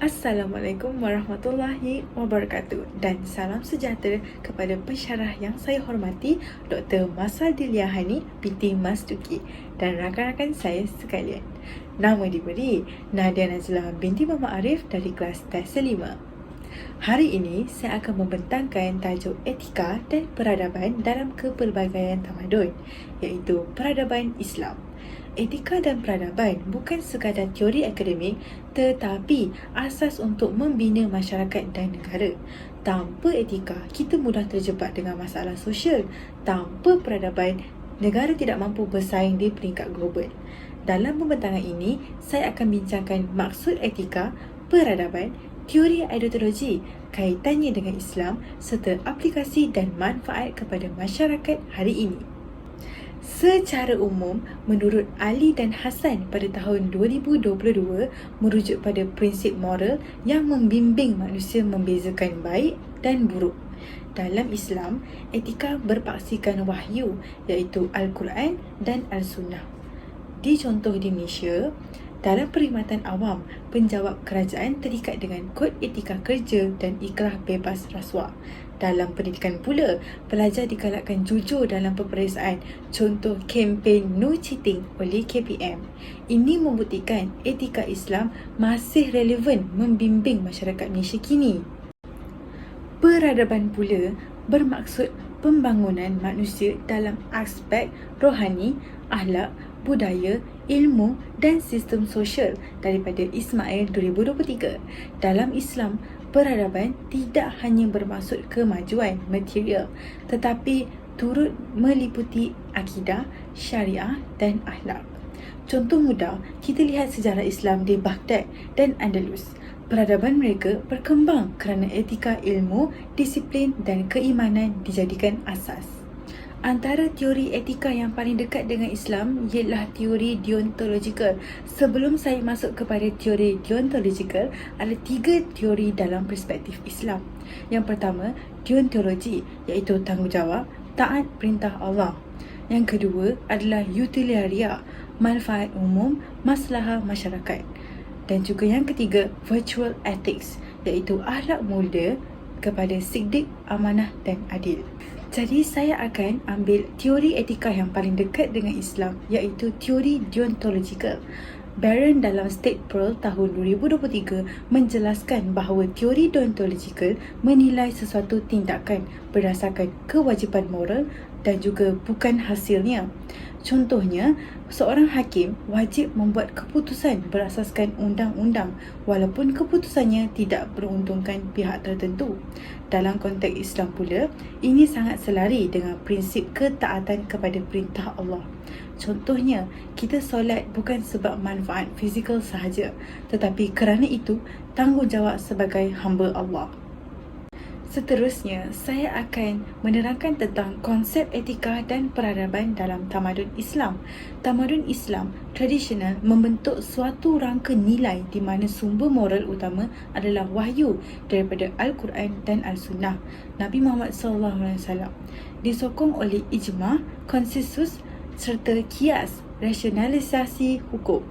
Assalamualaikum warahmatullahi wabarakatuh dan salam sejahtera kepada pensyarah yang saya hormati Dr. Masal Diliahani binti Mas Duki dan rakan-rakan saya sekalian. Nama diberi Nadia Nazlah binti Mama Arif dari kelas tes 5. Hari ini saya akan membentangkan tajuk etika dan peradaban dalam kepelbagaian tamadun iaitu peradaban Islam. Etika dan peradaban bukan sekadar teori akademik tetapi asas untuk membina masyarakat dan negara. Tanpa etika, kita mudah terjebak dengan masalah sosial. Tanpa peradaban, negara tidak mampu bersaing di peringkat global. Dalam pembentangan ini, saya akan bincangkan maksud etika, peradaban, teori ideologi, kaitannya dengan Islam serta aplikasi dan manfaat kepada masyarakat hari ini. Secara umum, menurut Ali dan Hassan pada tahun 2022 merujuk pada prinsip moral yang membimbing manusia membezakan baik dan buruk. Dalam Islam, etika berpaksikan wahyu iaitu Al-Quran dan Al-Sunnah. Di contoh di Malaysia, dalam perkhidmatan awam, penjawab kerajaan terikat dengan kod etika kerja dan ikrah bebas rasuah. Dalam pendidikan pula, pelajar digalakkan jujur dalam peperiksaan. Contoh kempen No Cheating oleh KPM. Ini membuktikan etika Islam masih relevan membimbing masyarakat Malaysia kini. Peradaban pula bermaksud pembangunan manusia dalam aspek rohani, akhlak, budaya, ilmu dan sistem sosial daripada Ismail 2023. Dalam Islam, peradaban tidak hanya bermaksud kemajuan material tetapi turut meliputi akidah, syariah dan akhlak. Contoh mudah, kita lihat sejarah Islam di Baghdad dan Andalus. Peradaban mereka berkembang kerana etika ilmu, disiplin dan keimanan dijadikan asas. Antara teori etika yang paling dekat dengan Islam ialah teori deontological. Sebelum saya masuk kepada teori deontological, ada tiga teori dalam perspektif Islam. Yang pertama, deontologi iaitu tanggungjawab, taat perintah Allah. Yang kedua adalah utilitaria, manfaat umum, masalah masyarakat. Dan juga yang ketiga, virtual ethics iaitu akhlak mulia kepada sidik, amanah dan adil. Jadi saya akan ambil teori etika yang paling dekat dengan Islam iaitu teori deontological. Baron dalam State Pearl tahun 2023 menjelaskan bahawa teori deontological menilai sesuatu tindakan berdasarkan kewajipan moral dan juga bukan hasilnya. Contohnya, seorang hakim wajib membuat keputusan berasaskan undang-undang walaupun keputusannya tidak beruntungkan pihak tertentu. Dalam konteks Islam pula, ini sangat selari dengan prinsip ketaatan kepada perintah Allah. Contohnya, kita solat bukan sebab manfaat fizikal sahaja, tetapi kerana itu tanggungjawab sebagai hamba Allah. Seterusnya, saya akan menerangkan tentang konsep etika dan peradaban dalam tamadun Islam. Tamadun Islam tradisional membentuk suatu rangka nilai di mana sumber moral utama adalah wahyu daripada Al-Quran dan Al-Sunnah. Nabi Muhammad SAW disokong oleh ijma, konsensus serta kias rasionalisasi hukum.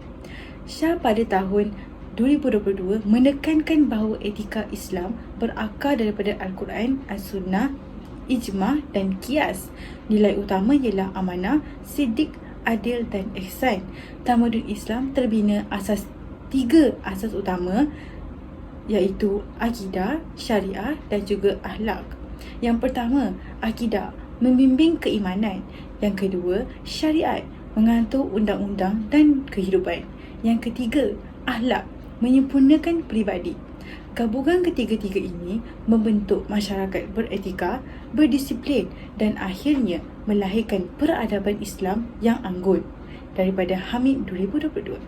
Syah pada tahun 2022 menekankan bahawa etika Islam berakar daripada Al-Quran, As-Sunnah, Ijma' dan Kias. Nilai utama ialah amanah, sidik, adil dan ihsan. Tamadun Islam terbina asas tiga asas utama iaitu akidah, syariah dan juga akhlak. Yang pertama, akidah membimbing keimanan. Yang kedua, syariat mengatur undang-undang dan kehidupan. Yang ketiga, akhlak menyempurnakan peribadi. Gabungan ketiga-tiga ini membentuk masyarakat beretika, berdisiplin dan akhirnya melahirkan peradaban Islam yang anggun daripada Hamid 2022.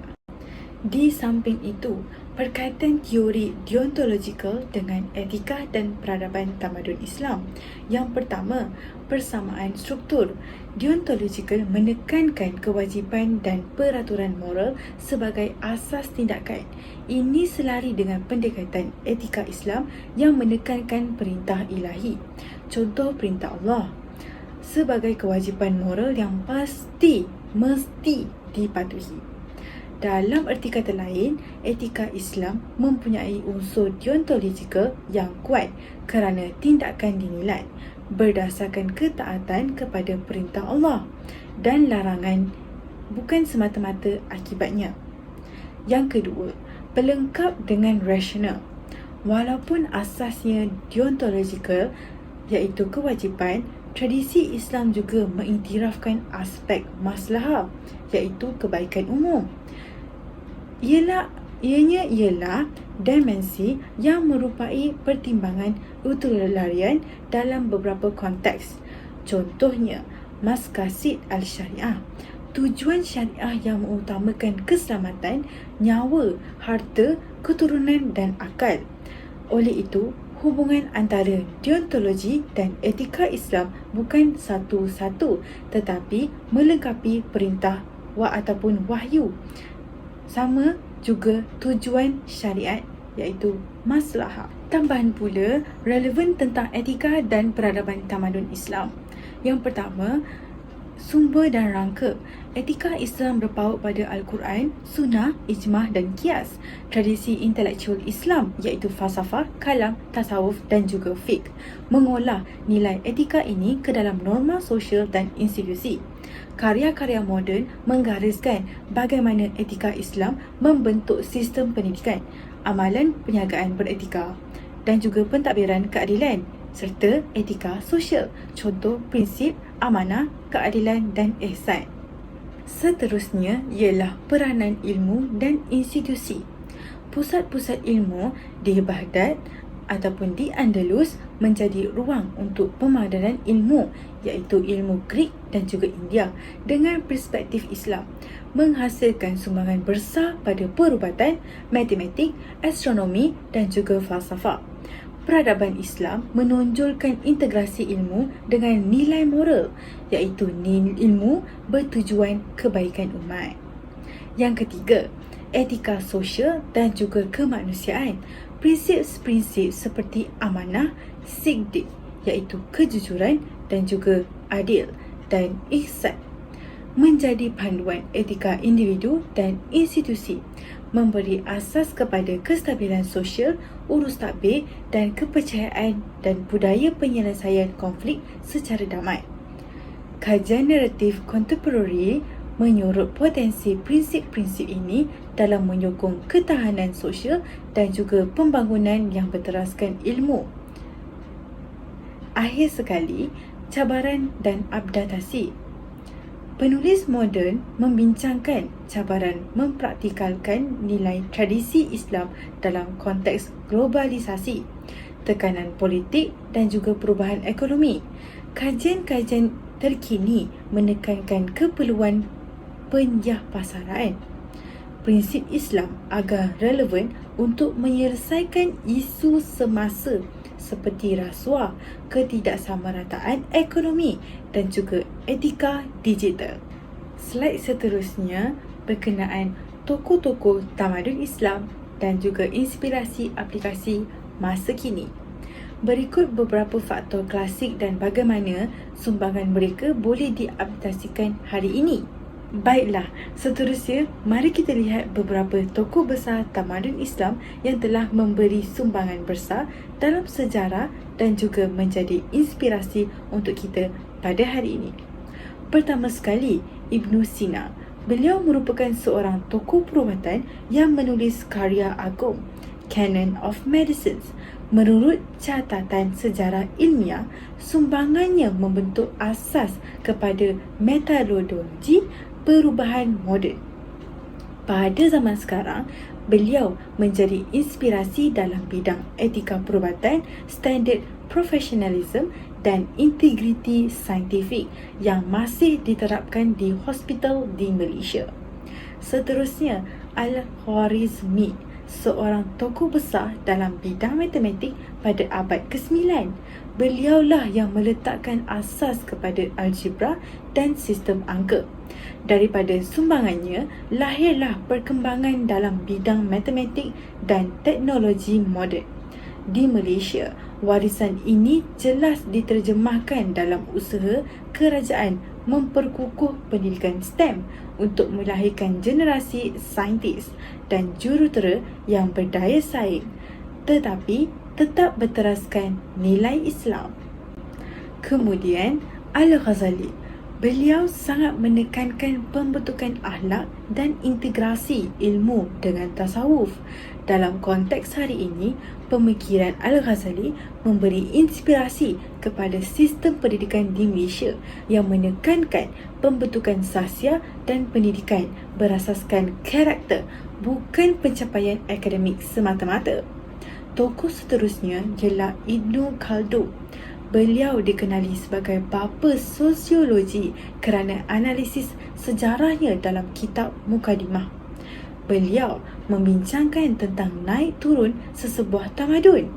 Di samping itu, perkaitan teori deontological dengan etika dan peradaban tamadun Islam. Yang pertama, persamaan struktur. Deontological menekankan kewajipan dan peraturan moral sebagai asas tindakan. Ini selari dengan pendekatan etika Islam yang menekankan perintah ilahi. Contoh perintah Allah sebagai kewajipan moral yang pasti mesti dipatuhi. Dalam erti kata lain, etika Islam mempunyai unsur deontologikal yang kuat kerana tindakan dinilai berdasarkan ketaatan kepada perintah Allah dan larangan bukan semata-mata akibatnya. Yang kedua, pelengkap dengan rasional. Walaupun asasnya deontologikal iaitu kewajipan, tradisi Islam juga mengiktirafkan aspek maslahah iaitu kebaikan umum ialah ianya ialah dimensi yang merupai pertimbangan utilitarian dalam beberapa konteks. Contohnya, maskasid al-syariah. Tujuan syariah yang mengutamakan keselamatan, nyawa, harta, keturunan dan akal. Oleh itu, hubungan antara deontologi dan etika Islam bukan satu-satu tetapi melengkapi perintah wa ataupun wahyu sama juga tujuan syariat iaitu maslahah. Tambahan pula relevan tentang etika dan peradaban tamadun Islam. Yang pertama, sumber dan rangka. Etika Islam berpaut pada Al-Quran, Sunnah, Ijmah dan Kias. Tradisi intelektual Islam iaitu falsafah, kalam, tasawuf dan juga fiqh. Mengolah nilai etika ini ke dalam norma sosial dan institusi karya-karya moden menggariskan bagaimana etika Islam membentuk sistem pendidikan, amalan penyagaan beretika dan juga pentadbiran keadilan serta etika sosial, contoh prinsip amanah, keadilan dan ihsan. Seterusnya ialah peranan ilmu dan institusi. Pusat-pusat ilmu di Baghdad ataupun di Andalus menjadi ruang untuk pemadanan ilmu iaitu ilmu Greek dan juga India dengan perspektif Islam menghasilkan sumbangan besar pada perubatan, matematik, astronomi dan juga falsafah. Peradaban Islam menonjolkan integrasi ilmu dengan nilai moral iaitu ilmu bertujuan kebaikan umat. Yang ketiga, etika sosial dan juga kemanusiaan prinsip-prinsip seperti amanah, sigdik iaitu kejujuran dan juga adil dan ihsan menjadi panduan etika individu dan institusi memberi asas kepada kestabilan sosial, urus takbir dan kepercayaan dan budaya penyelesaian konflik secara damai. Kajian naratif kontemporari menyorot potensi prinsip-prinsip ini dalam menyokong ketahanan sosial dan juga pembangunan yang berteraskan ilmu. Akhir sekali, cabaran dan updatasi. Penulis moden membincangkan cabaran mempraktikalkan nilai tradisi Islam dalam konteks globalisasi, tekanan politik dan juga perubahan ekonomi. Kajian-kajian terkini menekankan keperluan penyahpasaran prinsip Islam agar relevan untuk menyelesaikan isu semasa seperti rasuah, ketidaksamarataan ekonomi dan juga etika digital. Slide seterusnya berkenaan tokoh-tokoh tamadun Islam dan juga inspirasi aplikasi masa kini. Berikut beberapa faktor klasik dan bagaimana sumbangan mereka boleh diaplikasikan hari ini. Baiklah, seterusnya mari kita lihat beberapa tokoh besar tamadun Islam yang telah memberi sumbangan besar dalam sejarah dan juga menjadi inspirasi untuk kita pada hari ini. Pertama sekali, Ibn Sina. Beliau merupakan seorang tokoh perubatan yang menulis karya agung, Canon of Medicines. Menurut catatan sejarah ilmiah, sumbangannya membentuk asas kepada metodologi perubahan moden. Pada zaman sekarang, beliau menjadi inspirasi dalam bidang etika perubatan, standard profesionalism dan integriti saintifik yang masih diterapkan di hospital di Malaysia. Seterusnya, Al-Khwarizmi, seorang tokoh besar dalam bidang matematik pada abad ke-9. Beliaulah yang meletakkan asas kepada algebra dan sistem angka. Daripada sumbangannya, lahirlah perkembangan dalam bidang matematik dan teknologi moden. Di Malaysia, warisan ini jelas diterjemahkan dalam usaha kerajaan memperkukuh pendidikan STEM untuk melahirkan generasi saintis dan jurutera yang berdaya saing tetapi tetap berteraskan nilai Islam. Kemudian Al-Ghazali Beliau sangat menekankan pembentukan akhlak dan integrasi ilmu dengan tasawuf. Dalam konteks hari ini, pemikiran Al-Ghazali memberi inspirasi kepada sistem pendidikan di Malaysia yang menekankan pembentukan sahsia dan pendidikan berasaskan karakter bukan pencapaian akademik semata-mata. Tokoh seterusnya ialah Ibnu Khaldun Beliau dikenali sebagai bapa sosiologi kerana analisis sejarahnya dalam kitab Mukadimah. Beliau membincangkan tentang naik turun sesebuah tamadun.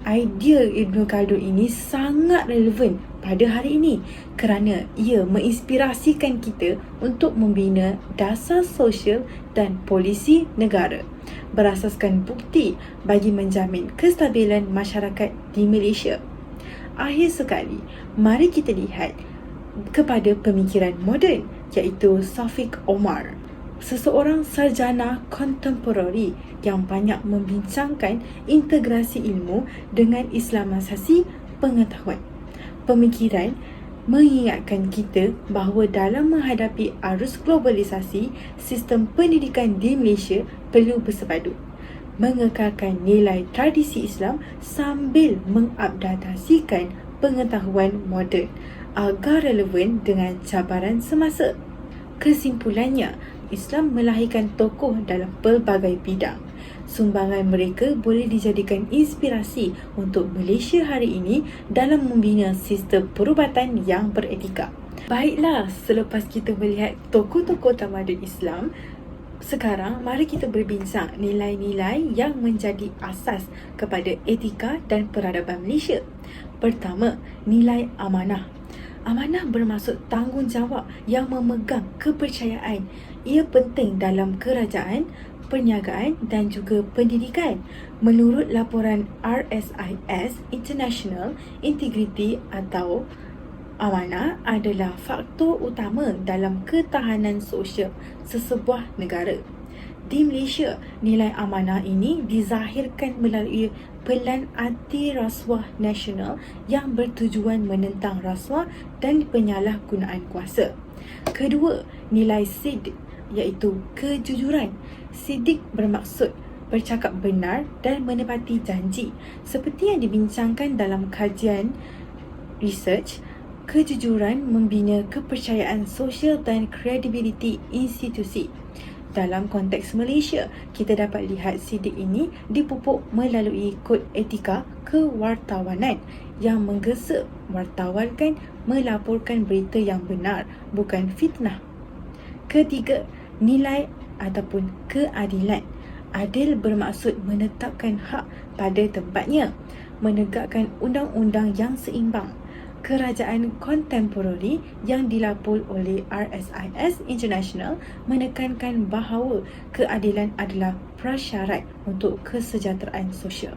Idea Ibn Khaldun ini sangat relevan pada hari ini kerana ia menginspirasikan kita untuk membina dasar sosial dan polisi negara berasaskan bukti bagi menjamin kestabilan masyarakat di Malaysia akhir sekali, mari kita lihat kepada pemikiran moden iaitu Safiq Omar. Seseorang sarjana kontemporari yang banyak membincangkan integrasi ilmu dengan islamisasi pengetahuan. Pemikiran mengingatkan kita bahawa dalam menghadapi arus globalisasi, sistem pendidikan di Malaysia perlu bersepadu mengekalkan nilai tradisi Islam sambil mengupdatasikan pengetahuan moden agar relevan dengan cabaran semasa. Kesimpulannya, Islam melahirkan tokoh dalam pelbagai bidang. Sumbangan mereka boleh dijadikan inspirasi untuk Malaysia hari ini dalam membina sistem perubatan yang beretika. Baiklah, selepas kita melihat tokoh-tokoh tamadun Islam, sekarang, mari kita berbincang nilai-nilai yang menjadi asas kepada etika dan peradaban Malaysia. Pertama, nilai amanah. Amanah bermaksud tanggungjawab yang memegang kepercayaan. Ia penting dalam kerajaan, perniagaan dan juga pendidikan. Menurut laporan RSIS International Integrity atau amanah adalah faktor utama dalam ketahanan sosial sesebuah negara. Di Malaysia, nilai amanah ini dizahirkan melalui Pelan Anti Rasuah Nasional yang bertujuan menentang rasuah dan penyalahgunaan kuasa. Kedua, nilai sidik iaitu kejujuran. Sidik bermaksud bercakap benar dan menepati janji seperti yang dibincangkan dalam kajian research kejujuran membina kepercayaan sosial dan kredibiliti institusi. Dalam konteks Malaysia, kita dapat lihat sidik ini dipupuk melalui kod etika kewartawanan yang menggesa wartawankan melaporkan berita yang benar bukan fitnah. Ketiga, nilai ataupun keadilan. Adil bermaksud menetapkan hak pada tempatnya, menegakkan undang-undang yang seimbang, kerajaan kontemporari yang dilapul oleh RSIS International menekankan bahawa keadilan adalah prasyarat untuk kesejahteraan sosial.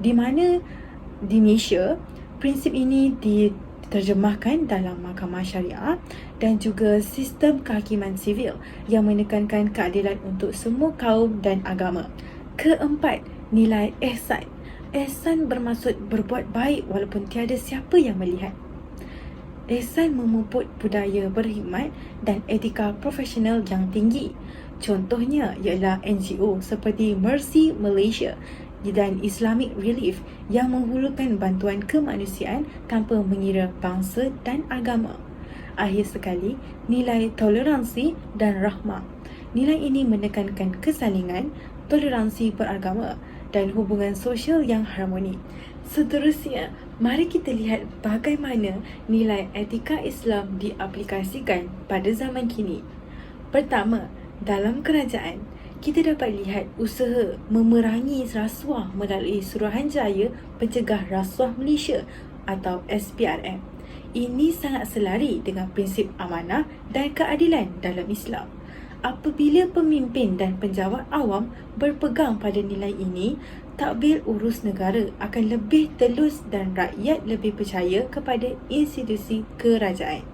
Di mana di Malaysia, prinsip ini diterjemahkan dalam mahkamah syariah dan juga sistem kehakiman sivil yang menekankan keadilan untuk semua kaum dan agama. Keempat, nilai ihsan Ehsan bermaksud berbuat baik walaupun tiada siapa yang melihat. Ehsan memuput budaya berkhidmat dan etika profesional yang tinggi. Contohnya ialah NGO seperti Mercy Malaysia dan Islamic Relief yang menghulurkan bantuan kemanusiaan tanpa mengira bangsa dan agama. Akhir sekali, nilai toleransi dan rahmah. Nilai ini menekankan kesalingan, toleransi beragama dan hubungan sosial yang harmoni. Seterusnya, mari kita lihat bagaimana nilai etika Islam diaplikasikan pada zaman kini. Pertama, dalam kerajaan, kita dapat lihat usaha memerangi rasuah melalui Suruhanjaya Pencegah Rasuah Malaysia atau SPRM. Ini sangat selari dengan prinsip amanah dan keadilan dalam Islam apabila pemimpin dan penjawat awam berpegang pada nilai ini, takbir urus negara akan lebih telus dan rakyat lebih percaya kepada institusi kerajaan.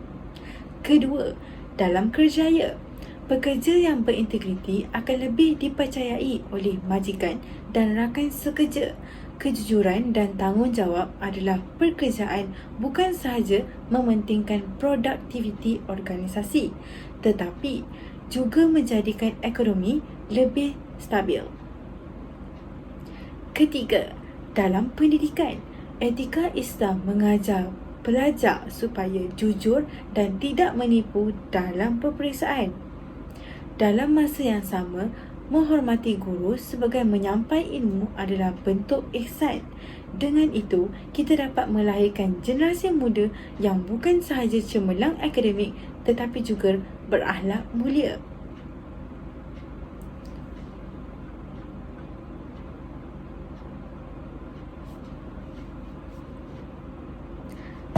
Kedua, dalam kerjaya, pekerja yang berintegriti akan lebih dipercayai oleh majikan dan rakan sekerja. Kejujuran dan tanggungjawab adalah pekerjaan bukan sahaja mementingkan produktiviti organisasi tetapi juga menjadikan ekonomi lebih stabil. Ketiga, dalam pendidikan, etika Islam mengajar pelajar supaya jujur dan tidak menipu dalam peperiksaan. Dalam masa yang sama, menghormati guru sebagai menyampai ilmu adalah bentuk ihsan. Dengan itu, kita dapat melahirkan generasi muda yang bukan sahaja cemerlang akademik tetapi juga berakhlak mulia.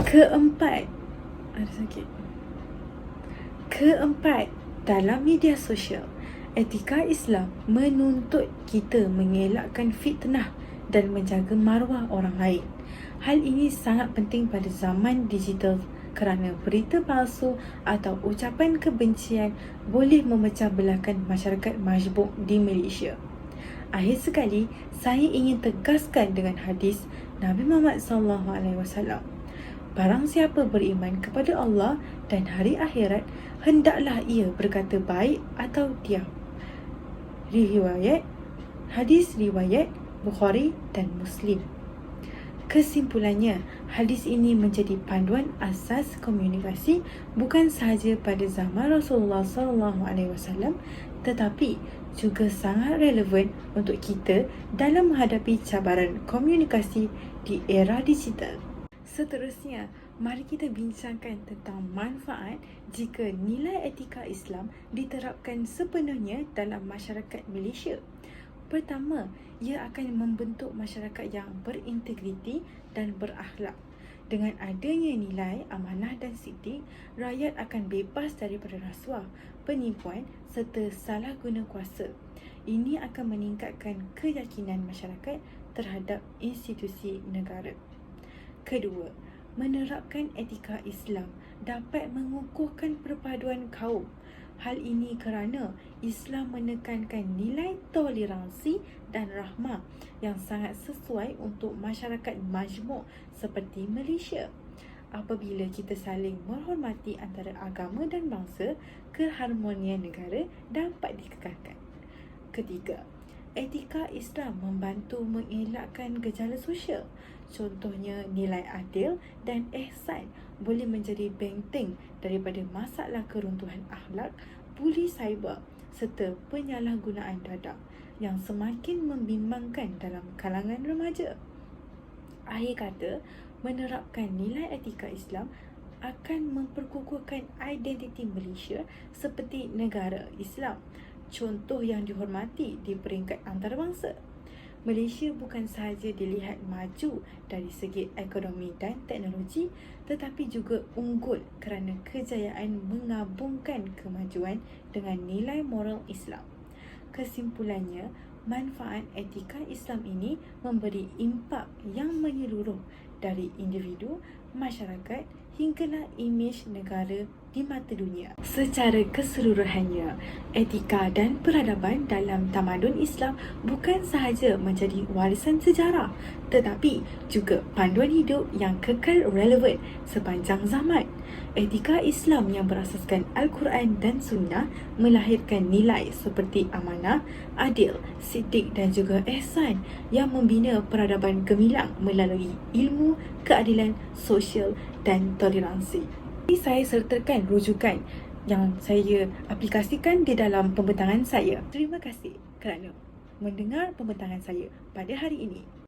Keempat, ada sakit. Keempat, dalam media sosial, etika Islam menuntut kita mengelakkan fitnah dan menjaga maruah orang lain. Hal ini sangat penting pada zaman digital kerana berita palsu atau ucapan kebencian boleh memecah belahkan masyarakat majmuk di Malaysia. Akhir sekali, saya ingin tegaskan dengan hadis Nabi Muhammad SAW. Barang siapa beriman kepada Allah dan hari akhirat, hendaklah ia berkata baik atau diam riwayat hadis riwayat Bukhari dan Muslim. Kesimpulannya, hadis ini menjadi panduan asas komunikasi bukan sahaja pada zaman Rasulullah SAW tetapi juga sangat relevan untuk kita dalam menghadapi cabaran komunikasi di era digital. Seterusnya, mari kita bincangkan tentang manfaat jika nilai etika Islam diterapkan sepenuhnya dalam masyarakat Malaysia. Pertama, ia akan membentuk masyarakat yang berintegriti dan berakhlak. Dengan adanya nilai amanah dan sidik, rakyat akan bebas daripada rasuah, penipuan serta salah guna kuasa. Ini akan meningkatkan keyakinan masyarakat terhadap institusi negara. Kedua, menerapkan etika Islam dapat mengukuhkan perpaduan kaum. Hal ini kerana Islam menekankan nilai toleransi dan rahmah yang sangat sesuai untuk masyarakat majmuk seperti Malaysia. Apabila kita saling menghormati antara agama dan bangsa, keharmonian negara dapat dikekalkan. Ketiga, etika Islam membantu mengelakkan gejala sosial. Contohnya nilai adil dan ihsan boleh menjadi benteng daripada masalah keruntuhan akhlak, buli cyber serta penyalahgunaan dadak yang semakin membimbangkan dalam kalangan remaja. Akhir kata, menerapkan nilai etika Islam akan memperkukuhkan identiti Malaysia seperti negara Islam contoh yang dihormati di peringkat antarabangsa. Malaysia bukan sahaja dilihat maju dari segi ekonomi dan teknologi tetapi juga unggul kerana kejayaan mengabungkan kemajuan dengan nilai moral Islam. Kesimpulannya, manfaat etika Islam ini memberi impak yang menyeluruh dari individu, masyarakat hinggalah imej negara di mata dunia. Secara keseluruhannya, etika dan peradaban dalam tamadun Islam bukan sahaja menjadi warisan sejarah tetapi juga panduan hidup yang kekal relevan sepanjang zaman. Etika Islam yang berasaskan Al-Quran dan Sunnah melahirkan nilai seperti amanah, adil, sidik dan juga ihsan yang membina peradaban gemilang melalui ilmu, keadilan, sosial dan toleransi. Saya sertakan rujukan yang saya aplikasikan di dalam pembentangan saya. Terima kasih kerana mendengar pembentangan saya pada hari ini.